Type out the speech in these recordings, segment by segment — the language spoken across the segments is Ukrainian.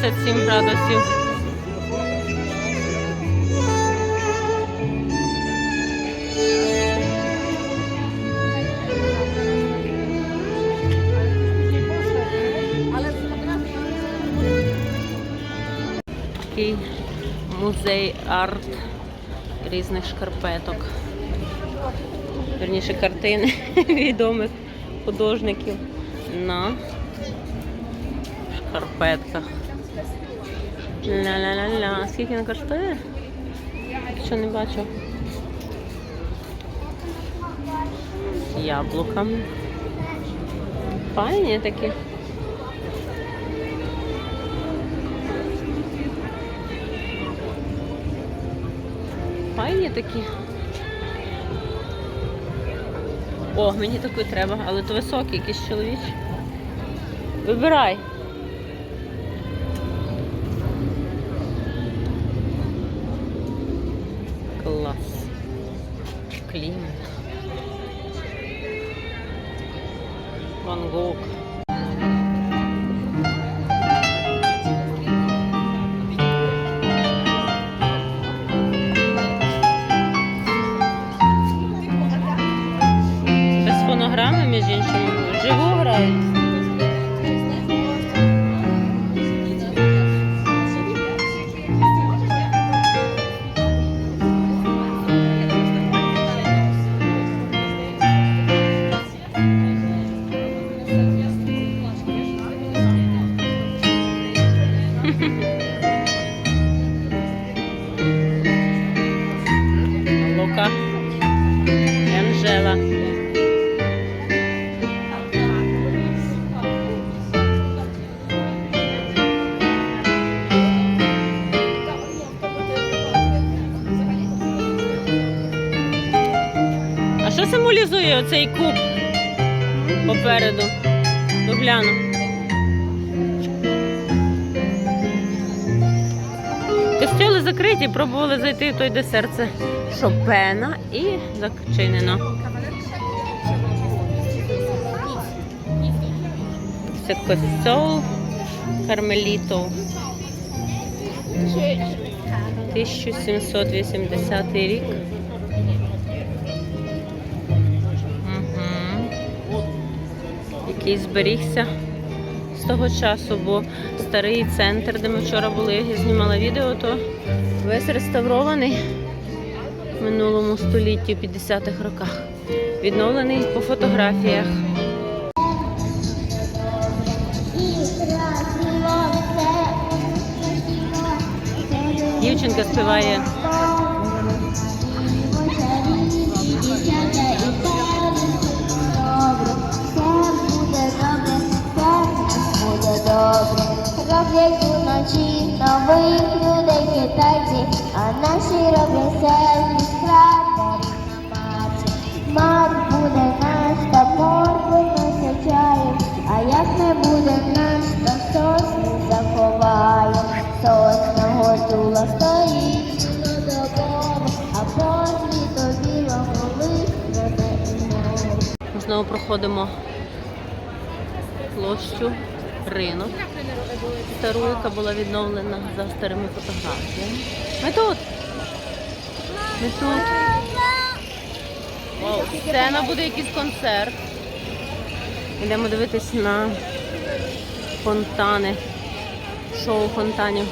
27 градусів. Такий музей арт різних шкарпеток. Верніше картини відомих художників на шкарпетках. Ля-ля-ля-ля. Скільки він коштує? Що не бачу. З яблуками. Файні такі. Файні такі. О, мені такий треба, але то високий якийсь чоловічий. Вибирай. Клас. Клімат. Ван. Без фонограми, між іншим, живу грають. Символізує оцей куб попереду? Догляну. Костюли закриті, пробували зайти в той де серце Шопена і зачинено. Це костьол Кармелітов. 1780 рік. Який зберігся з того часу, бо старий центр, де ми вчора були, я знімала відео, то весь реставрований в минулому столітті, в 50-х роках. Відновлений по фотографіях. Дівчинка співає. Роблять уночі нових людей китайці, а наші роблять селі кратері на марсі. Марс буде наш, та моркви ми сачаєм, а як не буде наш, то сосни заховаєм. Сосного тула стоїть цілодобово, а по світу білого не. Ми знову проходимо площу ринок. Стару, яка була відновлена за старими фотографіями. Ми тут. Ми тут. О, сцена буде якийсь концерт. Йдемо дивитись на фонтани. Шоу фонтанів.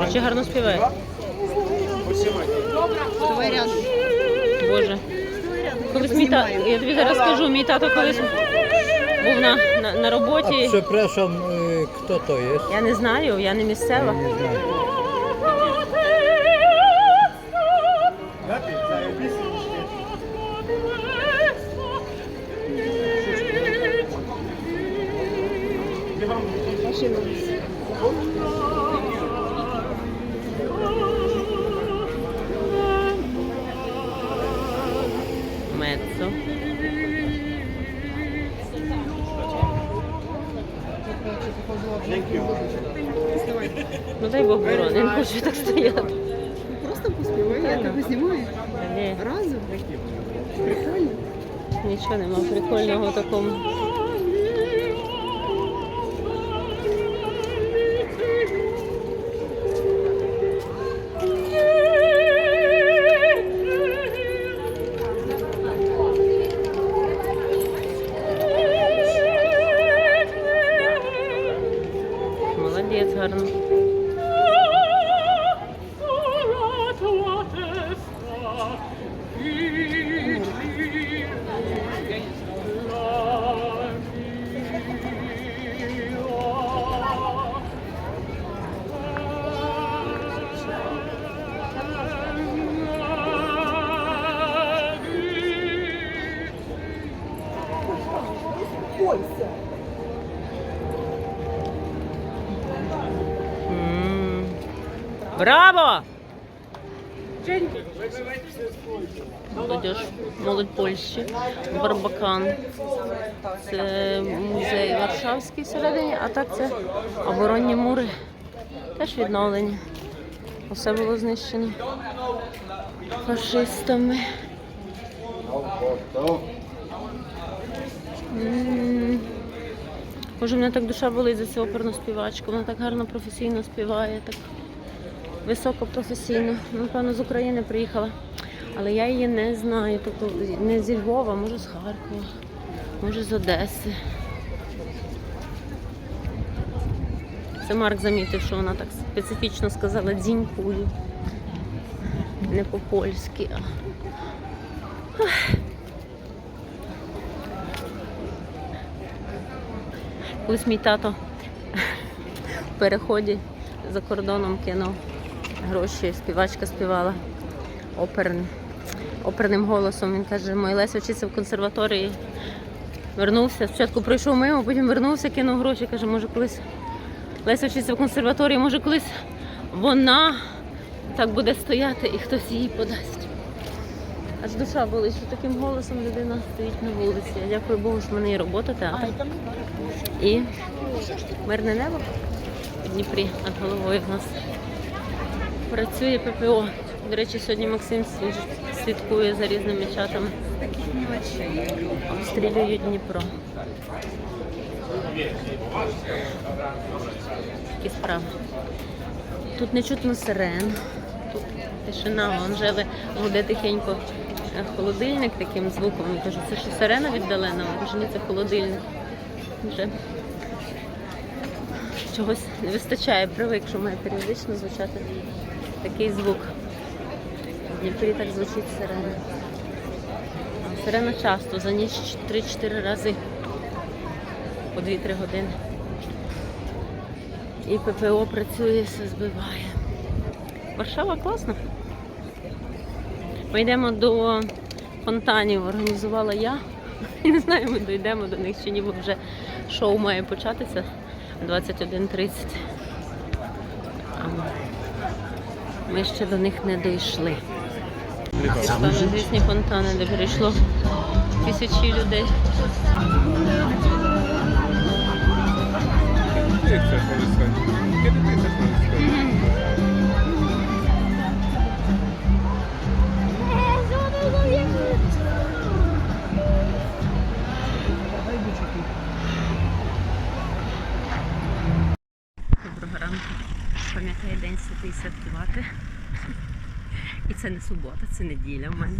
Речі, гарно співає. Давай рядом. Боже. Колись мій тато, я тобі зараз скажу, мій тато колись був на, на, на A роботі. przepraszam, y, kto to jest? Я не знаю, я не місцева. Nie znam. Мецо. Ну дай Бог борони, не хочу так стояти. Просто поспівай, я тебе знімаю. Ні, Разом? Прикольно. нічого нема прикольного в такому. Браво! Молодіж, молодь Польщі, Барбакан. Це музей Варшавський всередині, а так це оборонні мури. Теж відновлені. Усе було знищено фашистами. М. Боже, мене так душа болить за цю оперну співачку. Вона так гарно професійно співає, так високопрофесійно. Напевно, з України приїхала. Але я її не знаю. Тобто не зі Львова, може з Харкова, може з Одеси. Це Марк замітив, що вона так специфічно сказала дзінькую. Не по-польськи, а. Колись мій тато в переході за кордоном кинув гроші, співачка співала оперним, оперним голосом. Він каже, мой Леся вчиться в консерваторії. Вернувся, спочатку пройшов мимо, потім вернувся, кинув гроші. Каже, може колись Леся вчиться в консерваторії, може колись вона так буде стояти і хтось їй подасть. Аж душа болить, що таким голосом людина стоїть на вулиці. Я дякую Богу, що в мене є робота, театр. І мирне небо в Дніпрі над головою в нас. Працює ППО. До речі, сьогодні Максим слід- слідкує за різними чатами. Обстрілюють Дніпро. Такі справи. Тут не чутно сирен. Тут тишина, Анжели гуде тихенько е, холодильник таким звуком. Я кажу, це що сирена віддалена? Каже, ні, це холодильник. Вже чогось не вистачає, привик, що має періодично звучати такий звук. В Дніпрі так звучить сирена. Сирена часто, за ніч 3-4 рази по 2-3 години. І ППО працює, все збиває. Варшава класна. Ми йдемо до фонтанів, організувала я. Не знаю, ми дійдемо до них чи ні, бо вже шоу має початися 21.30. А Ми ще до них не дійшли. Звісні фонтани, де прийшло тисячі людей. Це День святкувати. І це не субота, це неділя в мене.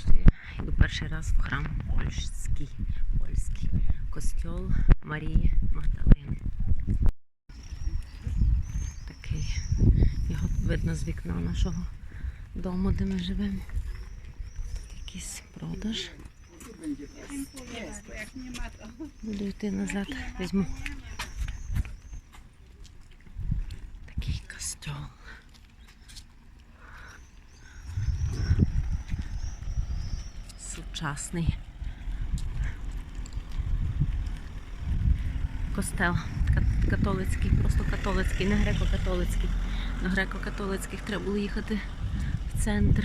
Що я йду перший раз в храм польський, польський костьол Марії Магдалини. Такий. Його видно з вікна нашого дому, де ми живемо. Якийсь продаж. Буду йти назад, візьму. Такий костьол. Сучасний. костел. Католицький, просто католицький, не греко-католицький. До греко-католицьких треба було їхати в центр.